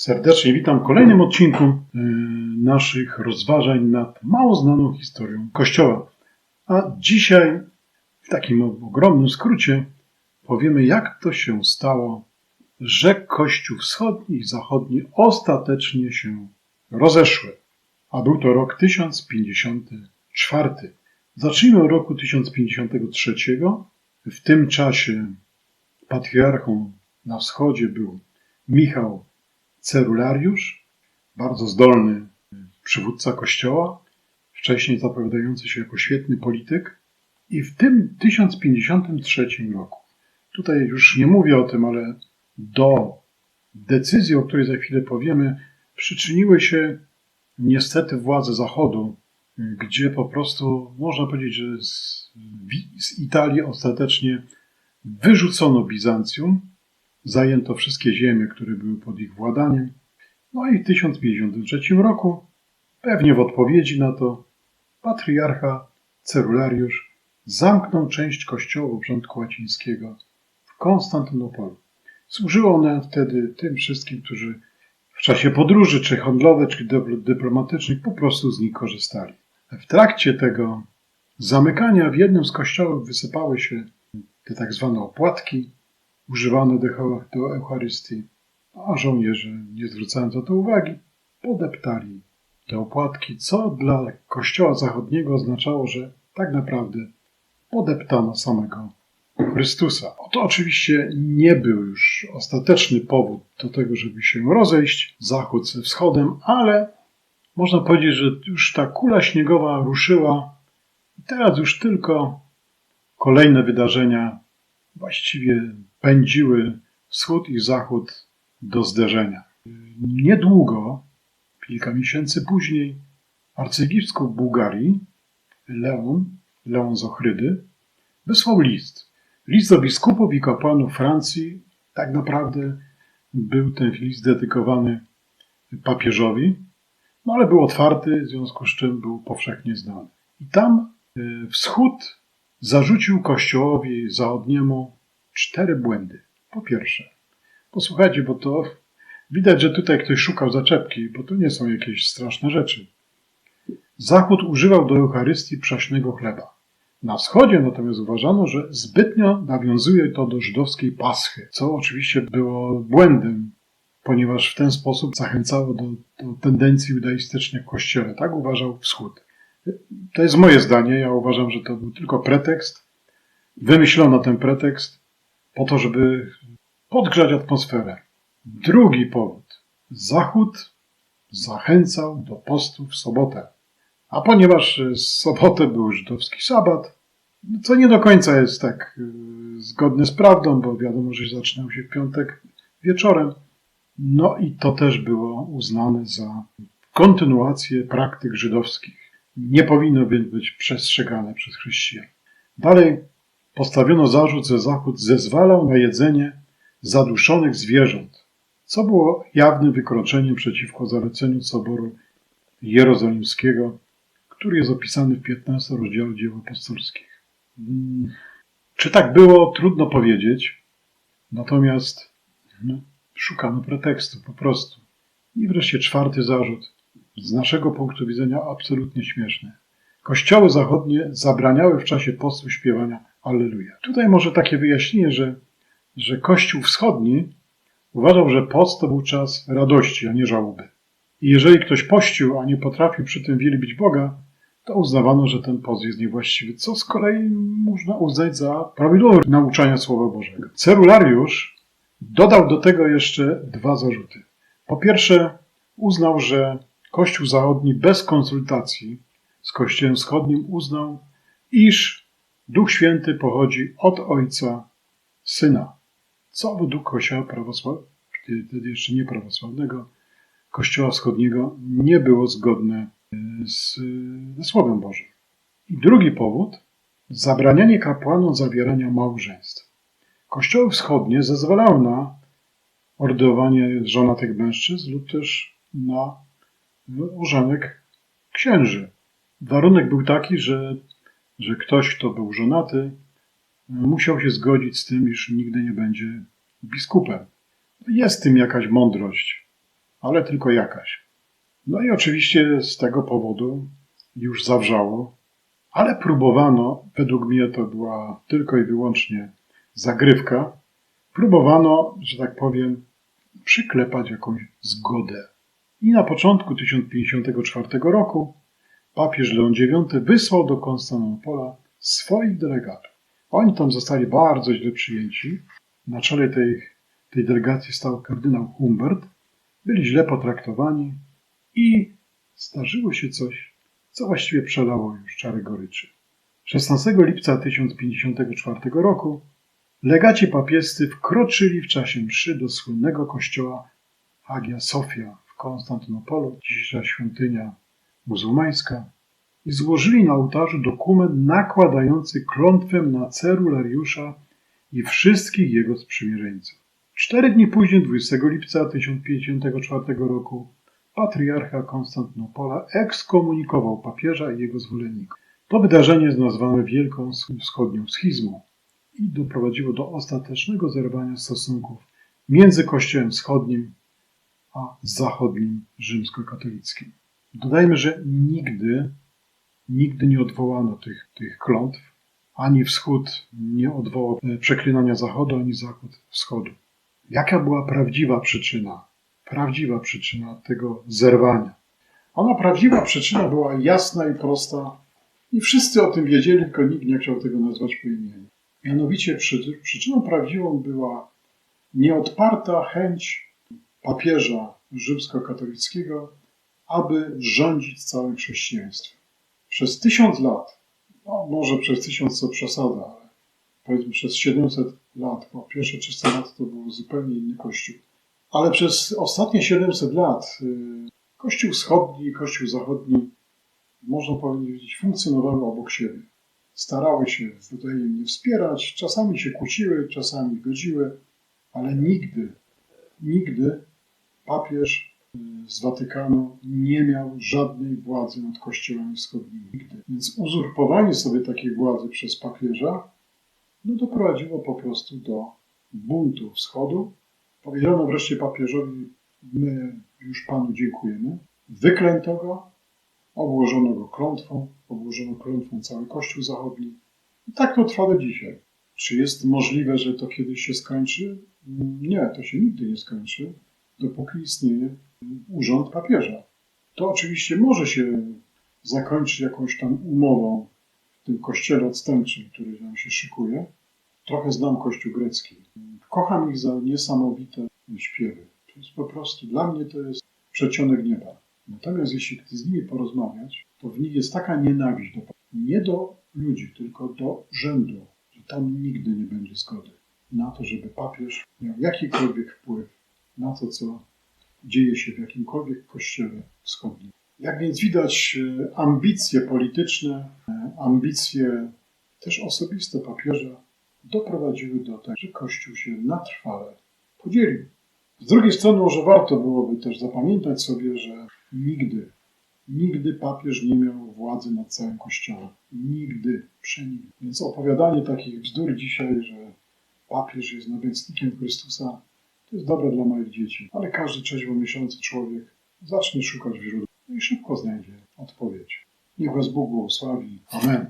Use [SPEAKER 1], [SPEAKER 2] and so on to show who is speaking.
[SPEAKER 1] Serdecznie witam w kolejnym odcinku y, naszych rozważań nad mało znaną historią Kościoła. A dzisiaj w takim ogromnym skrócie powiemy, jak to się stało, że Kościół wschodni i zachodni ostatecznie się rozeszły. A był to rok 1054. Zacznijmy od roku 1053. W tym czasie patriarchą na wschodzie był Michał Cerulariusz, bardzo zdolny przywódca kościoła, wcześniej zapowiadający się jako świetny polityk. I w tym 1053 roku, tutaj już nie mówię o tym, ale do decyzji, o której za chwilę powiemy, przyczyniły się niestety władze Zachodu, gdzie po prostu można powiedzieć, że z, z Italii ostatecznie wyrzucono Bizancjum, Zajęto wszystkie ziemie, które były pod ich władaniem. No i w 1053 roku, pewnie w odpowiedzi na to, patriarcha Cerulariusz zamknął część kościoła obrządku łacińskiego w Konstantynopolu. Służyło one wtedy tym wszystkim, którzy w czasie podróży, czy handlowych, czy dyplomatycznych, po prostu z nich korzystali. W trakcie tego zamykania w jednym z kościołów wysypały się te tak zwane opłatki, używane do, Eucharystii, a żołnierze, nie zwracając na to uwagi, podeptali te opłatki, co dla Kościoła Zachodniego oznaczało, że tak naprawdę podeptano samego Chrystusa. To oczywiście nie był już ostateczny powód do tego, żeby się rozejść, Zachód ze Wschodem, ale można powiedzieć, że już ta kula śniegowa ruszyła i teraz już tylko kolejne wydarzenia właściwie pędziły wschód i zachód do zderzenia. Niedługo, kilka miesięcy później, arcybiskup Bułgarii, Leon, Leon z Ochrydy, wysłał list. List do biskupów i kapłanów Francji. Tak naprawdę był ten list dedykowany papieżowi, no ale był otwarty, w związku z czym był powszechnie znany. I tam y, wschód zarzucił kościołowi zachodniemu cztery błędy. Po pierwsze, posłuchajcie, bo to widać, że tutaj ktoś szukał zaczepki, bo to nie są jakieś straszne rzeczy. Zachód używał do Eucharystii przaśnego chleba. Na wschodzie natomiast uważano, że zbytnio nawiązuje to do żydowskiej paschy, co oczywiście było błędem, ponieważ w ten sposób zachęcało do, do tendencji judaistycznych w kościele. Tak uważał wschód. To jest moje zdanie. Ja uważam, że to był tylko pretekst. Wymyślono ten pretekst po to, żeby podgrzać atmosferę. Drugi powód. Zachód zachęcał do postu w sobotę. A ponieważ sobotę był żydowski sabat, co nie do końca jest tak y, zgodne z prawdą, bo wiadomo, że zaczynał się w piątek wieczorem, no i to też było uznane za kontynuację praktyk żydowskich. Nie powinno więc być przestrzegane przez chrześcijan. Dalej postawiono zarzut, że Zachód zezwalał na jedzenie zaduszonych zwierząt, co było jawnym wykroczeniem przeciwko zaleceniu Soboru Jerozolimskiego, który jest opisany w 15 rozdziale dzieł apostolskich. Hmm. Czy tak było, trudno powiedzieć, natomiast no, szukano pretekstu po prostu. I wreszcie czwarty zarzut, z naszego punktu widzenia absolutnie śmieszny. Kościoły zachodnie zabraniały w czasie postu śpiewania Alleluja. Tutaj może takie wyjaśnienie, że, że Kościół Wschodni uważał, że post to był czas radości, a nie żałoby. I jeżeli ktoś pościł, a nie potrafił przy tym wielbić Boga, to uznawano, że ten post jest niewłaściwy, co z kolei można uznać za prawidłowe nauczanie Słowa Bożego. Cerulariusz dodał do tego jeszcze dwa zarzuty. Po pierwsze, uznał, że Kościół Zachodni bez konsultacji z Kościołem Wschodnim uznał, iż Duch Święty pochodzi od Ojca, Syna, co według Kościoła prawosławnego, wtedy jeszcze nie prawosławnego, Kościoła Wschodniego nie było zgodne e, z, ze Słowem Bożym. I drugi powód, zabranianie kapłanom zawierania małżeństw. Kościoły wschodnie zezwalały na ordynowanie żonatych mężczyzn lub też na użanek księży. Warunek był taki, że że ktoś, kto był żonaty, musiał się zgodzić z tym, iż nigdy nie będzie biskupem. Jest w tym jakaś mądrość. ale tylko jakaś. No i oczywiście z tego powodu już zawrzało, ale próbowano, według mnie to była tylko i wyłącznie zagrywka, próbowano, że tak powiem, przyklepać jakąś zgodę. I na początku 1054 roku papież Leon IX wysłał do Konstantynopola swoich delegatów. Oni tam zostali bardzo źle przyjęci. Na czele tej, tej delegacji stał kardynał Humbert. Byli źle potraktowani i zdarzyło się coś, co właściwie przelało już czary goryczy. 16 lipca 1054 roku legaci papiescy wkroczyli w czasie mszy do słynnego kościoła Hagia Sofia w Konstantynopolu, dzisiejsza świątynia muzułmańska, i złożyli na ołtarzu dokument nakładający klątwę na cerulariusza i wszystkich jego sprzymierzeńców. Cztery dni później, 20 lipca 1054 roku, patriarcha Konstantynopola ekskomunikował papieża i jego zwolenników. To wydarzenie jest nazwane Wielką Wschodnią Schizmą i doprowadziło do ostatecznego zerwania stosunków między Kościołem Wschodnim a zachodnim rzymskokatolickim. Dodajmy, że nigdy, nigdy nie odwołano tych, tych klątw, ani wschód nie odwołał e, przeklinania zachodu, ani zachód wschodu. Jaka była prawdziwa przyczyna? Prawdziwa przyczyna tego zerwania. Ona prawdziwa przyczyna była jasna i prosta i wszyscy o tym wiedzieli, tylko nikt nie chciał tego nazwać po imieniu. Mianowicie przy, przyczyną prawdziwą była nieodparta chęć papieża rzymskokatolickiego, aby rządzić całym chrześcijaństwem. Przez tysiąc lat, no może przez tysiąc to przesada, ale powiedzmy przez 700 lat, bo pierwsze 300 lat to był zupełnie inny kościół. Ale przez ostatnie 700 lat y, Kościół wschodni i Kościół zachodni, można powiedzieć, funkcjonowały obok siebie. Starały się wzajemnie wspierać, czasami się kłóciły, czasami godziły, ale nigdy, nigdy papież y, z Watykanu nie miał żadnej władzy nad Kościołem Wschodnim. Nigdy. Więc uzurpowanie sobie takiej władzy przez papieża no doprowadziło po prostu do buntu wschodu. Powiedziano wreszcie papieżowi, my już Panu dziękujemy. Wyklęto go, obłożono go klątwą, obłożono klątwą cały Kościół Zachodni. I tak to trwa do dzisiaj. Czy jest możliwe, że to kiedyś się skończy? Nie, to się nigdy nie skończy, dopóki istnieje urząd papieża. To oczywiście może się zakończyć jakąś tam umową w tym kościele odstępczym, który nam się szykuje. Trochę znam kościół grecki. Kocham ich za niesamowite śpiewy. To jest po prostu, dla mnie to jest przecionek nieba. Natomiast jeśli chcę z nimi porozmawiać, to w nich jest taka nienawiść do, nie do ludzi, tylko do rzędu, że tam nigdy nie będzie zgody na to, żeby papież miał jakikolwiek wpływ na to, co dzieje się w jakimkolwiek kościele wschodnim. Jak więc widać, e, ambicje polityczne, e, ambicje też osobiste papieża doprowadziły do tego, że Kościół się na trwale podzielił. Z drugiej strony może warto byłoby też zapamiętać sobie, że nigdy, nigdy papież nie miał władzy nad całym Kościołem. Nigdy, przenigdy. Więc opowiadanie takich bzdur dzisiaj, że papież jest namiestnikiem Chrystusa, to jest dobre dla małych dzieci. Ale każdy trzeźwo myślący człowiek zacznie szukać źródła i szybko znajdzie odpowiedź. Niech Was Bóg błogosławi. Amen.